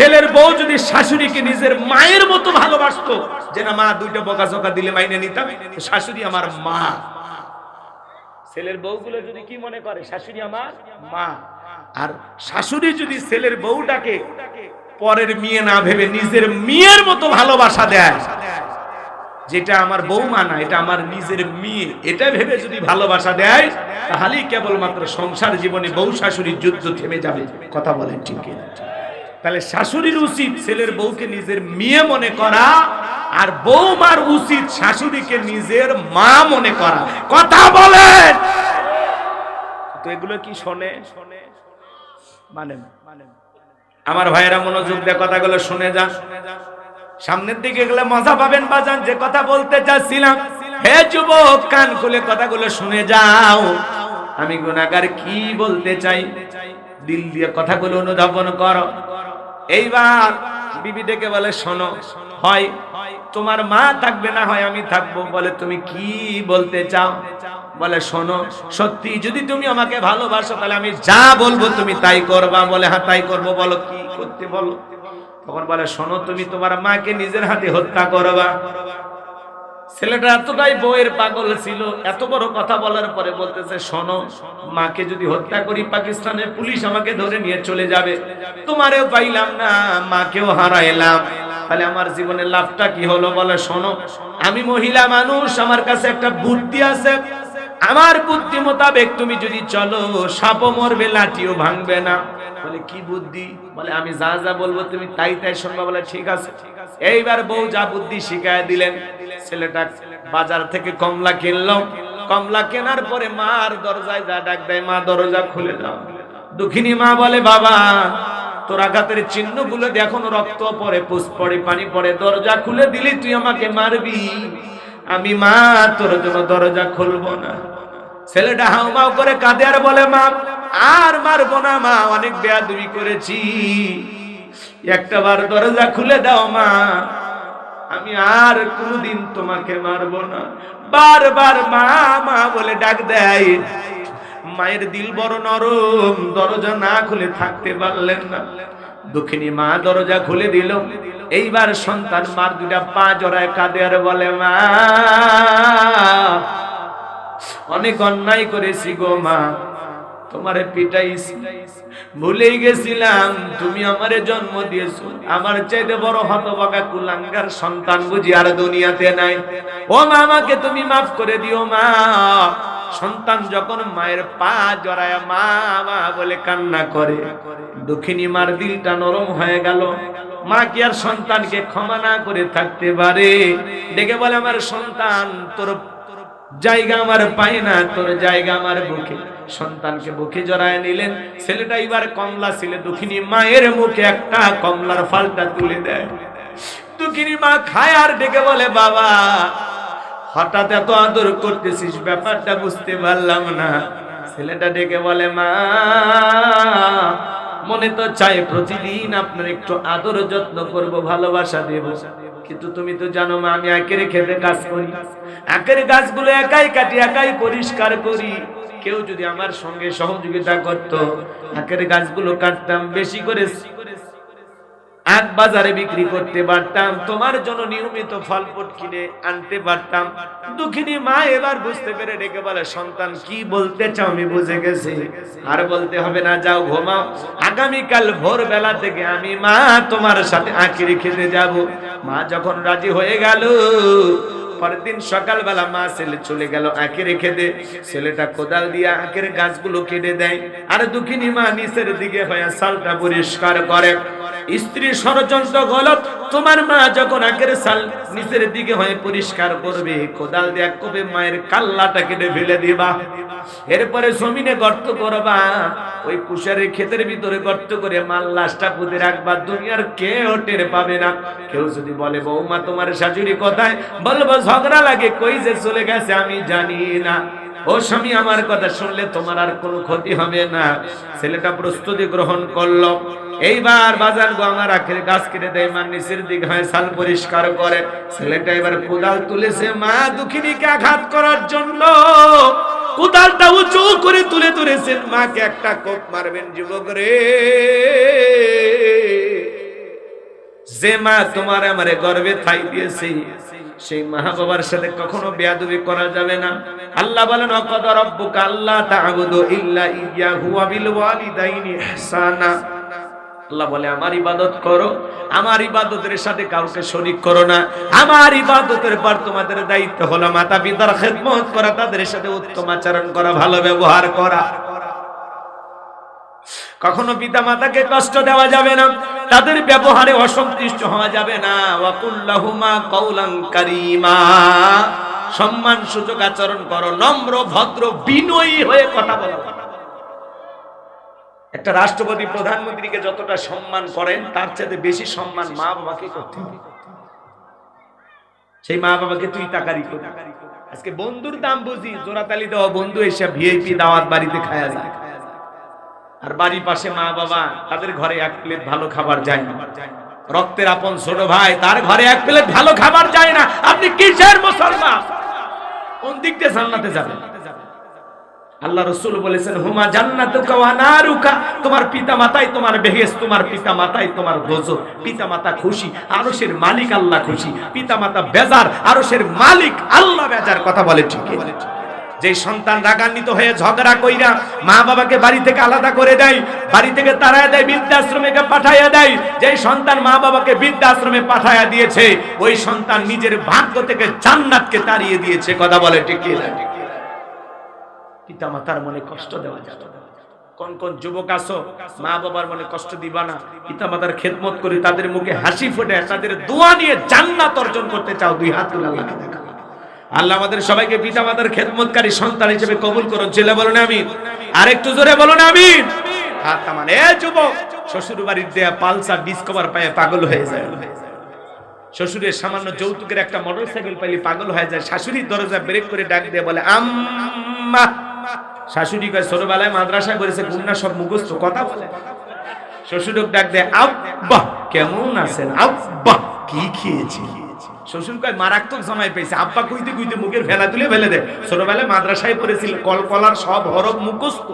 ছেলের বউ যদি শাশুড়িকে নিজের মায়ের মতো ভালোবাসতো, যে না, মা, দুইটা বকা চকা দিলে মাইনে নিতাম শাশুড়ি আমার মা। ছেলের বউগুলো যদি কি মনে করে? শাশুড়ি আমার মা। আর শাশুড়ি যদি ছেলের বউটাকে পরের মেয়ে না ভেবে নিজের মেয়ের মতো ভালোবাসা দেয়, যেটা আমার বৌমা না, এটা আমার নিজের মেয়ে, এটা ভেবে যদি ভালোবাসা দেয়, তাহলেই কেবলমাত্র সংসার জীবনে বউ শাশুড়ির যুদ্ধ থেমে যাবে। কথা বলেন ঠিক? তাহলে শাশুড়ির উচিত ছেলের বউকে নিজের মেয়ে মনে করা আর বৌমার উচিত শাশুড়িকে নিজের মা মনে করা। কথা বলেন! তো এগুলো কি শোনে? মানে আমার ভাইয়েরা মনোযোগ দিয়ে কথাগুলো শুনে যান। সামনের দিকে গেলে মজা পাবেন বাজান, যে কথা বলতে চাচ্ছিলাম। হে যুবক, কান খুলে কথাগুলো শুনে যাও। আমি গুণাগার কি বলতে চাই? দিল দিয়ে কথাগুলো অনুধাবন করো। এইবার বিবি ডেকে বলে, শোনো, হয় তোমার মা থাকবে না হয় আমি থাকব। বলে, তুমি কি বলতে চাও? বলে, শোনো, সত্যি যদি তুমি আমাকে ভালোবাসো, তাহলে আমি যা বলব তুমি তাই করবা। বলে হ্যাঁ তাই করব। বলো, কি করতে বলো? তখন বলে, শোনো, তুমি তোমার মাকে নিজের হাতে হত্যা করবা। ছেলেটা এতটাই বইয়ের পাগল ছিল, এত বড় কথা বলার পরে বলতেছে, শোনো, মাকে যদি হত্যা করি, পাকিস্তানের পুলিশ আমাকে ধরে নিয়ে চলে যাবে। তোমারেও পাইলাম না, মাকেও হারাইলাম। তাহলে আমার জীবনের লাভটা কি হলো বলে, শোনো। আমি মহিলা মানুষ, আমার কাছে একটা বুদ্ধি আছে। আমার বুদ্ধি মোতাবেক তুমি যদি চলো, সাপও মরবে, লাঠিও ভাঙবে না। বলে, কি বুদ্ধি? বলে, আমি যা যা বলব তুমি তাই তাই শুনবা। বলে, ঠিক আছে। এইবার বউ যা বুদ্ধি শিখায় দিলেন। ছেলেটা বাজার থেকে কমলা কিনলো। কমলা কেনার পরে মার দরজায় যা ডাক দেয়, মা, দরজা খুলে দাও। দুঃখিনী মা বলে, বাবা, তোর আঘাতের চিহ্নগুলো এখনও রক্ত পরে পুষ পড়ে পানি পড়ে, দরজা খুলে দিলি তুই আমাকে মারবি। আমি মা, তোর জন্য দরজা খুলবো না। ছেলেটা হাউমাউ করে কাঁদে আর বলে, মা, আর মারবো না, মা, অনেক বেয়াদবি করেছি। একটা বার দরজা খুলে দাও, মা। আমি আর কোনদিন তোমাকে মারবো না। বারবার মা মা বলে ডাক দেয়। মায়ের দিল বড় নরম, দরজা না খুলে থাকতে পারলেন না। দক্ষিণী মা দরজা খুলে দিল। এইবার সন্তান মার দুটা পা জড়ায় কাঁদে আর বলে, মা, অনেক অন্যায় করেছি গো মা। তোমারে পিটাইছি ভুলেই গেছিলাম। তুমি আমারে জন্ম দিয়েছ। আমার চাইতে বড় হতবাগা কুলাঙ্গার সন্তান বুঝি আর দুনিয়াতে নাই। ও মা, আমাকে তুমি মাফ করে দিও মা। সন্তান যখন মায়ের পা জড়ায়, মা মা বলে কান্না করে। দক্ষিণী মার দিলটা নরম হয়ে গেল। মা কি আর সন্তানকে ক্ষমা না করে থাকতে পারে? ডেকে বলে, আমার সন্তান, তোর জায়গা আমার পাই না, তোর জায়গা আমার বুকে। সন্তানকে বুকে জড়ায় নিলেন। ছেলেটা এবার কমলা ছিল। দুঃখিনী মায়ের মুখে একটা কমলার ফালটা তুলে দেয়। দুঃখিনী মা খায় আর ডেকে বলে, বাবা হঠাৎ এত আদর করতেছিস, ব্যাপারটা বুঝতে পারলাম না। ছেলেটা ডেকে বলে, মা, মনে তো চাই প্রতিদিন আপনার একটু আদর যত্ন করব, ভালোবাসা দেব। কিন্তু তুমি তো জানো, মা, আমি একের খেতে কাজ করি। একের গাছগুলো একাই কাটি, একাই পরিষ্কার করি। কেউ যদি আমার সঙ্গে সহযোগিতা করত, একের গাছগুলো কাটতাম, বেশি করে এক বাজারে বিক্রি করতে পারতাম, তোমার জন্য নিয়মিত ফল ফুট কিনে আনতে পারতাম। দুঃখিনী মা এবার বুঝতে পেরে ডেকে বলে, সন্তান, কি বলতে চাও? আমি বুঝে গেছি। আর বলতে হবে না, যাও ঘুমাও। আগামীকাল ভোরবেলা থেকে আমি মা তোমার সাথে আঁকিরে খেতে যাব। মা যখন রাজি হয়ে গেল, পরের দিন সকালবেলা মা ছেলে চলে গেল আঁকে রেখে দে ছেলেটা কোদাল দিয়ে আঁকের গাছগুলো কেটে দেয়। আর দুঃখিনী মা নিচের দিকে হয়ে সালটা পরিষ্কার করে। স্ত্রী ষড়যন্ত্র গলত, তোমার মা যখন আঁকের সাল নিচের দিকে হয়ে পরিষ্কার করবে, কোদাল দিয়ে কবে মায়ের কাল্লাটা কেটে ফেলে দিবা। এরপরে জমিনে গর্ত করবা, ওই কুশারের ক্ষেতের ভিতরে গর্ত করে মাল লাশটা পুঁতে রাখবা, দুনিয়ার কেউ টের পাবে না। কেউ যদি বলে, বৌমা, তোমার শাশুড়ি কোথায়? বলব, ঝগড়া লাগে, কই যে চলে গেছে আমি জানি না। ও স্বামী, আমার কথা শুনলে তোমার আর কোনো ক্ষতি হবে না। ছেলেটা প্রস্তুতি গ্রহণ করল। এইবার বাজার গো আমার আখের গাছ কেটে দেয়, মা নিচের দিকে হয় সাল পরিষ্কার করে। ছেলেটা এবার কোদাল তুলেছে, মা দুঃখিনীকে আঘাত করার জন্য। কোদালটা উঁচু করে তুলে তুলেছেন মাকে একটা কোপ মারবেন যুবক রে। যে মা তোমার আমারে গর্বে থাই দিয়েছে সেই মা বাবার সাথে কখনো বেয়াদবি করা যাবে না। আল্লাহ বলেন আল্লাহ ইহসানা। আল্লাহ বলে, আমার ইবাদত করো। আমার ইবাদতের সাথে কাউকে শরীক করো না। আমার ইবাদতের পর তোমাদের দায়িত্ব হলো মাতা পিতার খেদমত করা, তাদের সাথে উত্তম আচরণ করা, ভালো ব্যবহার করা। কখনো পিতা মাতাকে কষ্ট দেওয়া যাবে না, তাদের ব্যবহারে অসন্তুষ্ট হওয়া যাবে না। ওয়াকুল্লাহুমা কৌলাং কারিমা। সম্মান সুযোগ আচরণ করো, নম্র, ভদ্র, বিনয়ী হয়ে কথা বলো। একটা রাষ্ট্রপতি প্রধানমন্ত্রীকে যতটা সম্মান করেন, তার চাইতে বেশি সম্মান মা বাবাকে করতে সেই মা বাবাকে তুই তাকারি কর। আজকে বন্ধুর দাম বুঝি জোরাতালি দেওয়া বন্ধু এসে ভিআইপি দাওয়াত বাড়িতে খায়া যায় আর বাড়ির পাশে মা বাবা, তাদের ঘরে এক প্লেট ভালো খাবার যায় না। রক্তের আপন ছোট ভাই, তার ঘরে এক প্লেট ভালো খাবার যায় না। আপনি কিসের মুসলমান? কোন দিক দিয়ে জান্নাতে যাবেন? আল্লাহ রসুল বলেছেন, হুমা জান্নাতুকা ওয়া নারুকা। তোমার পিতা মাতাই তোমার বেহেস তোমার পিতা মাতাই তোমার দোজো পিতা মাতা খুশি, আরশের মালিক আল্লাহ খুশি। পিতা মাতা বেজার, আরশের মালিক আল্লাহ বেজার, কথা বলে ঠিক যে সন্তান রাগান্বিত হয়ে ঝগড়া কইরা মা বাবাকে বাড়ি থেকে আলাদা করে দেয়, বাড়ি থেকে তাড়ায় দেয়, বৃদ্ধাশ্রমে পাঠাইয়া দেয় যে সন্তান মা বাবাকে বৃদ্ধাশ্রমে পাঠাইয়া দিয়েছে, ওই সন্তান নিজের ভাগ্য থেকে জান্নাতকে তাড়িয়ে দিয়েছে কথা বলে না? পিতা মাতার মনে কষ্ট দেওয়া যাবে। কোন কোন যুবক আসো মা বাবার মনে কষ্ট দিবা না পিতা মাতার খেদমত করে, তাদের মুখে হাসি ফোটে তাদের দোয়া নিয়ে জান্নাত অর্জন করতে চাও, দুই হাত তুলে দেখা আল্লাহ আমাদের সবাইকে পিতা মাতার খেদমতকারী সন্তান হিসেবে কবুল করুন। ছেলে বলুন আমি আরেকটু জোরে বলুন আমি শ্বশুরের সামান্য যৌতুকের একটা মোটরসাইকেল পাইলে পাগল হয়ে যায়। দরজা ব্রেক করে ডাক বলে শাশুড়ি ছোটবেলায় সব কথা বলে। শ্বশুরক ডাক দেয় কেমন আছেন? আব্বা, কি খেয়েছি শ্বশুর কয়, মারাত্মক সময় পেয়েছে। আব্বা কইতে কইতে মুখের ফেলা তুলে ফেলে দেয়। ছোটবেলায় মাদ্রাসায় পড়েছিল, কলকলার সব হরফ মুখস্থ।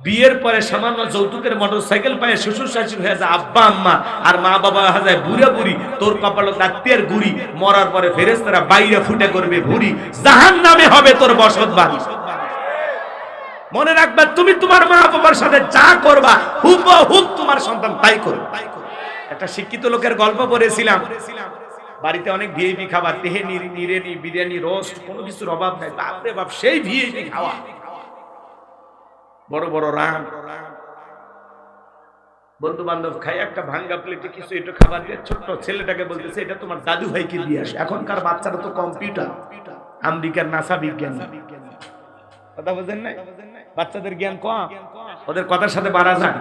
বিয়ের পরে সামান্য যৌতুকের মোটর সাইকেল পায় শ্বশুর শাশুড়ি হয়ে যায় আব্বা, আম্মা। আর মা বাবা হয়ে যায় বুড়া বুড়ি। তোর কপালে দাত্তের গুড়ি। মরার পরে ফেরেস্তারা বাইরে ফুটে করবে ভুড়ি। জাহান নামে হবে তোর বসত বাড়ি। মনে রাখবে, তুমি তোমার মা বাবার সাথে যা করবা হুব হুব তোমার সন্তান তাই করবে। একটা শিক্ষিত লোকের গল্প পড়েছিলাম। বাড়িতে অনেক ভিআইপি খাবার, তেহেনি নিরেনি বিরিয়ানি, রোস্ট, কোনো কিছুর অভাব নাই। বাপরে বাপ, সেই ভিআইপি খাওয়া। বড় বড় রাম। বন্ধু বান্ধব খাই, একটা ভাঙ্গা প্লেটে কিছু একটু খাবার দিয়ে ছোট্ট ছেলেটাকে বলতেছে, এটা তোমার দাদু ভাইকে দিয়ে আসে। এখনকার বাচ্চারা তো কম্পিউটার। আমেরিকার নাসা বিজ্ঞান। কথা বলছেন না বাচ্চাদের জ্ঞান কম? ওদের কথার সাথে বাড়া যায়।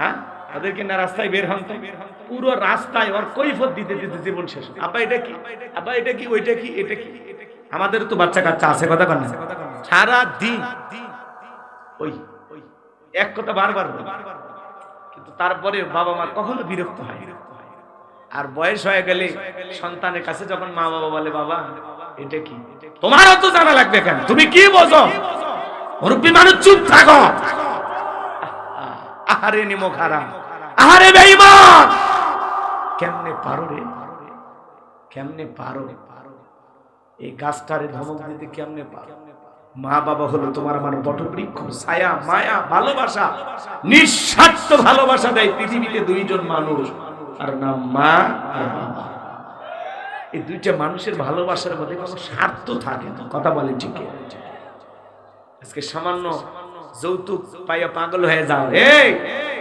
হ্যাঁ? ওদেরকে না রাস্তায় বের হন তো। পুরো রাস্তায় ওর কৈফত দিতে দিতে জীবন শেষ। আব্বা, এটা কি? আব্বা, এটা কি? ওইটা কি? এটা কি? আমাদের তো বাচ্চা কাচ্চা আছে, কথা কন সারা দিন। ওই, এক কথা বারবার। কিন্তু তারপরে বাবা মা কখনো বিরক্ত হয়। আর বয়স হয়ে গেলে সন্তানের কাছে যখন মা বাবা বলে, বাবা, এটা কি? তোমারও তো জানা লাগবে কেন? তুমি কি বোঝো? মুরব্বী মানুষ চুপ থাকো। আহারে নিমো খারাপ আহারে বেঈমান! কেমনে পারো রে? কেমনে পারো? এই গাছটারে ধমক দিতে কেমনে পারো? মা বাবা হলো তোমার আমার বটবৃক্ষ, ছায়া, মায়া, ভালোবাসা, নিঃস্বার্থ ভালোবাসা দেয় পৃথিবীতে দুইজন মানুষ আর নাম মা আর বাবা। এই দুইটা মানুষের ভালোবাসার মধ্যে কোনো স্বার্থ থাকে না, কথা বলে ঠিক আজকে সামান্য যৌতুক পাইয়া পাগল হয়ে যাও, এই!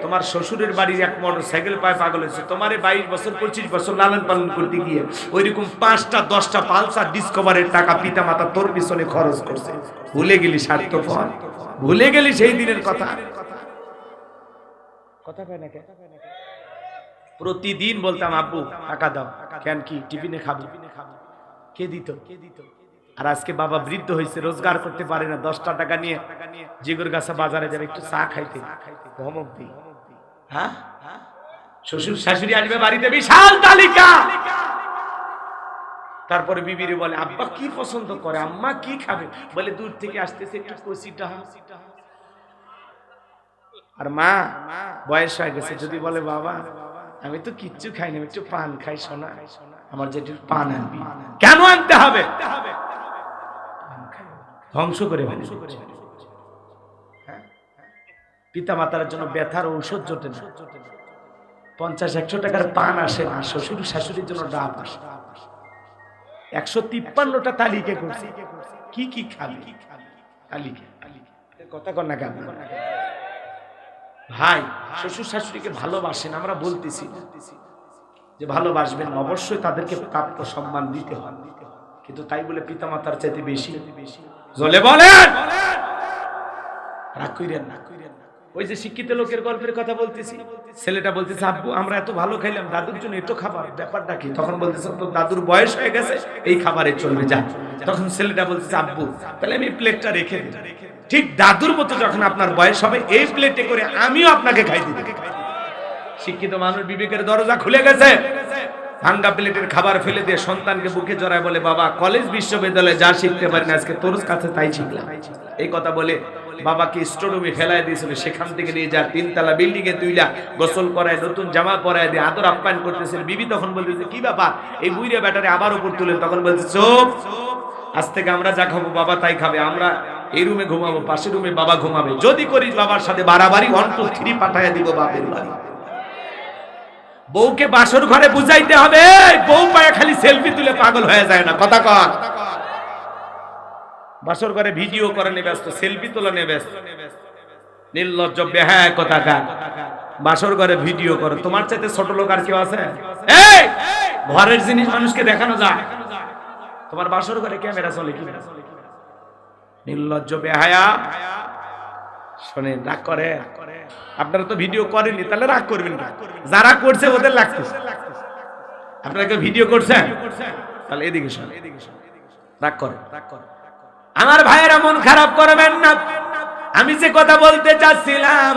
তোমার শ্বশুরের বাড়ির এক মোটর সাইকেল পায়ে, পাগল হয়েছে। তোমার বাইশ বছর, পঁচিশ বছর লালন পালন করতে গিয়ে ওইরকম পাঁচটা, দশটা পালসার ডিসকভারের টাকা পিতা মাতা তোর পিছনে খরচ করছে। ভুলে গেলি স্বার্থপর। ভুলে গেলি সেই দিনের কথা। প্রতিদিন বলতাম, আব্বু, টাকা দাও। কেন কি? টিফিনে খাব। কে দিত? কে দিত আর আজকে বাবা বৃদ্ধ হয়েছে, রোজগার করতে পারে না। দশটা টাকা নিয়ে জিগুর গাছা বাজারে যাবে, একটু চা খাইতে। ধমক দি হ্যাঁ? শ্বশুর শাশুড়ি আসবে বাড়িতে বিশাল তালিকা। তারপরে বিবিরে বলে, আব্বা কি পছন্দ করে? আম্মা কি খাবে? বলে দূর থেকে আসতেছে আর মা, বয়স হয়ে গেছে, যদি বলে, বাবা, আমি তো কিচ্ছু খাইনি, আমি একটু পান খাই, সোনা। আমার যেটি পান আনবি। কেন আনতে হবে? ধ্বংস করে ফেলি পিতা মাতার জন্য ব্যথার ঔষধ জোটে না। পঞ্চাশ, একশো টাকার পান আসে না, শ্বশুর শাশুড়ির জন্য ডাব আসে। একশো তিপ্পান্নটা তালিকা করছে। কি কি খাবি? তালিকা। কথা না কেন? ভাই, শ্বশুর শাশুড়িকে ভালোবাসেন, আমরা বলতেছি যে ভালোবাসবেন অবশ্যই তাদেরকে প্রাপ্য সম্মান দিতে হবে। কিন্তু তাই বলে পিতা মাতার চাইতে বেশি? জলে বলেন! রাগ কইরেন না। ওই যে শিক্ষিত লোকের গল্পের কথা বলতেছি, ছেলেটা বলতেছে, আব্বু, আমরা এত ভালো খাইলাম, দাদুর জন্য এত খাবার, ব্যাপারটা কি? তখন বলতেছে, তোর দাদুর বয়স হয়ে গেছে, এই খাবারে চলবে, যা। তখন ছেলেটা বলতেছে, আব্বু, তাহলে আমি প্লেটটা রেখে দিই ঠিক দাদুর মতো যখন আপনার বয়স হবে, এই প্লেটে করে আমিও আপনাকে খাই দিই শিক্ষিত মানুষ বিবেকের দরজা খুলে গেছে। ভাঙ্গা প্লেটের খাবার ফেলে দিয়ে সন্তানকে বুকে জড়ায় বলে, বাবা, কলেজ বিশ্ববিদ্যালয়ে যা শিখতে পারি না, আজকে তোর কাছে তাই শিখলাম। এই কথা বলে বাবাকে স্টোরুমে ফেলায় দিয়েছিল। সেখান থেকে নিয়ে যা তিনতলা বিল্ডিং এ তুইলা গোসল করায়, নতুন জামা পরায় দিয়ে আদর আপ্যায়ন করতেছিল। বিবি তখন বলতেছে, কি ব্যাপার? এই বুইরে ব্যাটারে আবার উপর তুলে। তখন বলছে, চোপ আজ থেকে আমরা যা খাব, বাবা তাই খাবে। আমরা এই রুমে ঘুমাবো, পাশের রুমে বাবা ঘুমাবে। যদি করিস বাবার সাথে বাড়াবাড়ি ওয়ান থ্রি পাঠাইয়া দিব বাপের বাড়ি। বউকে বাসর ঘরে বুঝাইতে হবে, বউ পায়ে খালি সেলফি তুলে পাগল হয়ে যায় না। কথা কর। বাসর ঘরে ভিডিও করে নিয়ে ব্যস্ত, সেলফি তোলা নিয়ে ব্যস্ত। নির্লজ্জ, বেহায় কথা কার বাসর ঘরে ভিডিও করো। তোমার চাইতে ছোট লোক আর কেউ আছে? ঘরের জিনিস মানুষকে দেখানো যায়। তোমার বাসর ঘরে ক্যামেরা চলে কি নির্লজ্জ, বেহায়া। শোনেন, রাগ করে। আপনারা তো ভিডিও করেননি, তাহলে রাগ করবেন না যারা করছে ওদের লাগতেছে। আপনারা কেউ ভিডিও করছেন? তাহলে এদিকে শোন রাগ করে রাগ করে আমার ভাইয়েরা মন খারাপ করবেন না। আমি যে কথা বলতে চাচ্ছিলাম,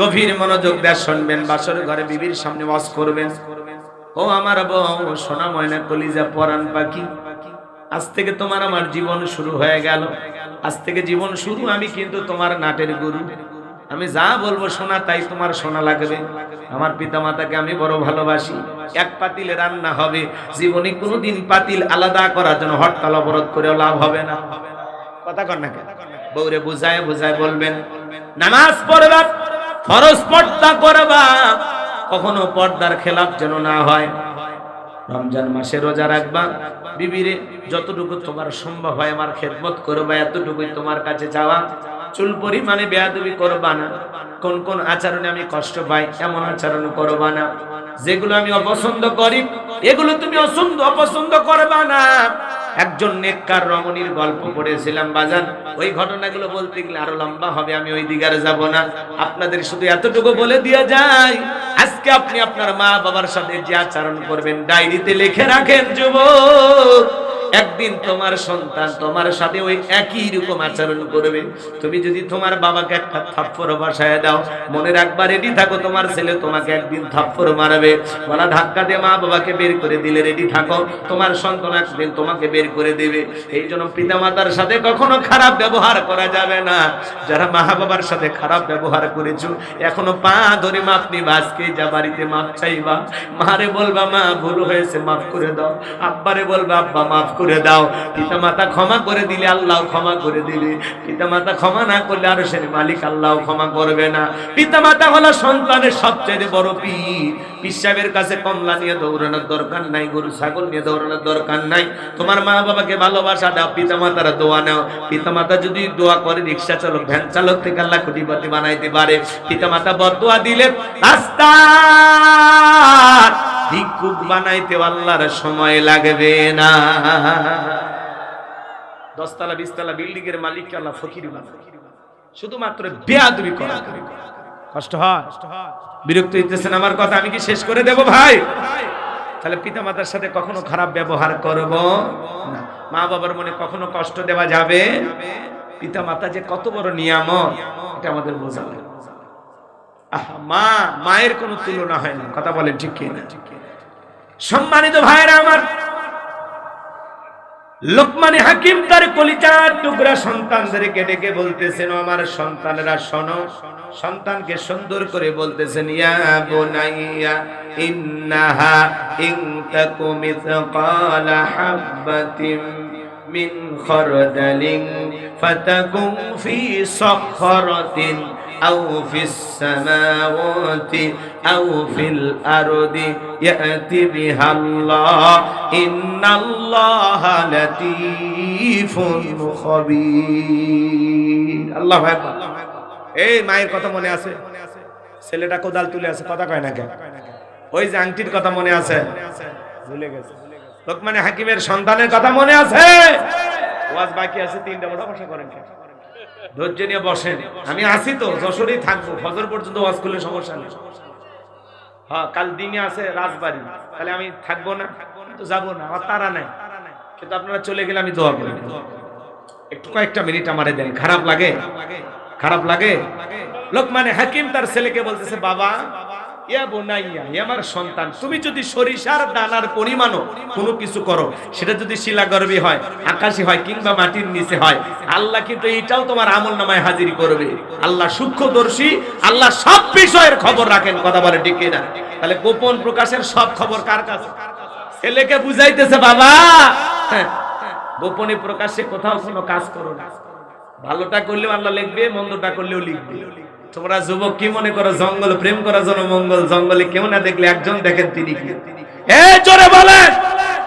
গভীর মনোযোগ দিয়ে শুনবেন, বাসর ঘরে বিবির সামনে ওয়াজ করবেন। ও আমার বউ, সোনা ময়না কলিজা পরান পাখি, আজ থেকে তোমার আমার জীবন শুরু হয়ে গেল। আজ থেকে জীবন শুরু, আমি কিন্তু তোমার নাটের গুরু। আমি যা বলব শোনা, তাই তোমার শোনা লাগবে। আমার পিতা মাতাকে আমি বড় ভালোবাসি। এক পাতিলে রান্না হবে। জীবনে কোনোদিন পাতিল আলাদা করার জন্য হরতাল অবরোধ করেও লাভ হবে না। কথা কর না বউরে বুঝায় বুঝায় বলবেন, নামাজ পড়বা, ফরজ পর্দা করবা, কখনো পর্দার খেলাপ যেন না হয়। রমজান মাসে রোজা রাখবা, বিবিরে যতটুকু তোমার সম্ভব হয় আমার খেদমত করবা, এতটুকুই তোমার কাছে যাওয়া চুল পরিমাণে বেয়াদবি করবা না। কোন কোন আচরণে আমি কষ্ট পাই, এমন আচরণ করবা না। যেগুলো আমি অপছন্দ করি, এগুলো তুমি অসন্দ, অপছন্দ করবা না। একজন নেককার রমণীর গল্প পড়েছিলাম, বাজান। ওই ঘটনাগুলো বলতে গেলে আরও লম্বা হবে, আমি ওই দিকে আর যাব না। আপনাদের শুধু এতটুকু বলে দিয়ে যাই আজকে আপনি আপনার মা বাবার সাথে যে আচরণ করবেন, ডায়েরিতে লিখে রাখেন, যুবক। একদিন তোমার সন্তান, তোমার সাথে ওই একই রকম আচরণ করবে। তুমি যদি তোমার বাবাকে একটা থাপ্পড় বসায় দাও, মনে রাখবা রেডি থাকো, তোমার ছেলে তোমাকে একদিন থাপ্পড় মারবে। বলা ধাক্কা দিয়ে মা বাবাকে বের করে দিলে রেডি থাকো, তোমার সন্তান একদিন তোমাকে বের করে দেবে। এই জন্য পিতা মাতার সাথে কখনো খারাপ ব্যবহার করা যাবে না। যারা মা বাবার সাথে খারাপ ব্যবহার করেছ, এখনও পা ধরে মাপ নিবা যা বাড়িতে মাপ চাইবা। মারে বলবা, মা, ভুল হয়েছে মাফ করে দাও। আব্বারে বলবা, আব্বা মাফ করে দাও। পিতা মাতা ক্ষমা করে দিলে আল্লাহ ক্ষমা করে দিবে। পিতা মাতা ক্ষমা না করলে আরও সে মালিক আল্লাহ ক্ষমা করবে না। পিতা মাতা হলো সন্তানের সবচেয়ে বড় পীর। পিসাবের কাছে কমলা নিয়ে দৌড়ানোর দরকার নাই, গরু, ছাগল নিয়ে দৌড়ানোর দরকার নাই। তোমার মা বাবাকে ভালোবাসা দাও পিতা মাতারা দোয়া নাও। পিতা মাতা যদি দোয়া করে, রিক্সা চালক, ভ্যান চালক থেকে আল্লাহ কোটিপতি বানাইতে পারে। পিতা মাতা বদোয়া দিলে রাস্তা ভিক্ষুক বানাইতে আল্লাহর সময় লাগবে না। দশতলা, বিশতলা বিল্ডিং এর মালিককে আল্লাহ ফকির শুধুমাত্র বেয়াদবি করা। কষ্ট হয়? বিরক্ত হইতেছেন আমার কথা, আমি কি শেষ করে দেব ভাই? তাহলে পিতা মাতার সাথে কখনো খারাপ ব্যবহার করব না। মা বাবার মনে কখনো কষ্ট দেওয়া যাবে? পিতা মাতা যে কত বড় নিয়ামত, এটা আমাদের বোঝা মা, মায়ের কোনো তুলনা হয় না। কথা বলেন ঠিক কি না সম্মানিত ভাইরা আমার, লোকমানে হাকিম তার কলিজার টুকরা সন্তানদেরকে ডেকে বলতেছেন আমার সন্তানেরা, শোনো, সন্তানকে সুন্দর করে বলতেছেন, ইয়া বুনাইয়া, ইন্নাহা ইন তাকু মিসকালা হাববাতিন মিন খরদালিন ফাতাকুন ফি সখরাতিন أو في السماوات أو في الأرض يأتي بها الله إن الله لطيف خبير الله أكبر এই মায়ের কথা মনে আছে ছেলেটা কোদাল তুলে আছে কথা কয় না কেন ওই যে আংটির কথা মনে আছে ভুলে গেছে লোকমানে হাকিমের সন্তানের কথা মনে আছে ওয়াজ বাকি আছে তিনটা বড় বসা করেন কেন? ধৈর্য নিয়ে বসেন। আমি আসি তো, যশোরেই থাকব। ফজর পর্যন্ত ওয়াজ করলে সমস্যা নেই। হ্যাঁ কাল দিনে আছে, রাজবাড়ি। তাহলে আমি থাকব না, তো যাব না, আমার তারা নাই। কিন্তু আপনারা চলে গেলে আমি দোয়া করি। একটু কয়েকটা মিনিট আমারে দেন। খারাপ লাগে? খারাপ লাগে? লোক মানে হাকিম তার ছেলেকে বলতেছে, বাবা হয় হয় হয় হাজির করবে। আল্লাহ সূক্ষ্মদর্শী আল্লাহ সব বিষয়ের খবর রাখেন কথা বলে ঠিক না তাহলে গোপন প্রকাশের সব খবর কার কাছে? ছেলেকে বুঝাইতেছে বাবা! হ্যাঁ, গোপনে প্রকাশে কোথাও কোনো কাজ করো না। ভালোটা করলেও আল্লাহ লিখবে মন্দটা করলেও লিখবে। তোমরা যুবক কি মনে করো, জঙ্গল প্রেম করার জন্য মঙ্গল জঙ্গলে কেউ না দেখলে একজন দেখেন তিনি কি? এ জোরে বলেন।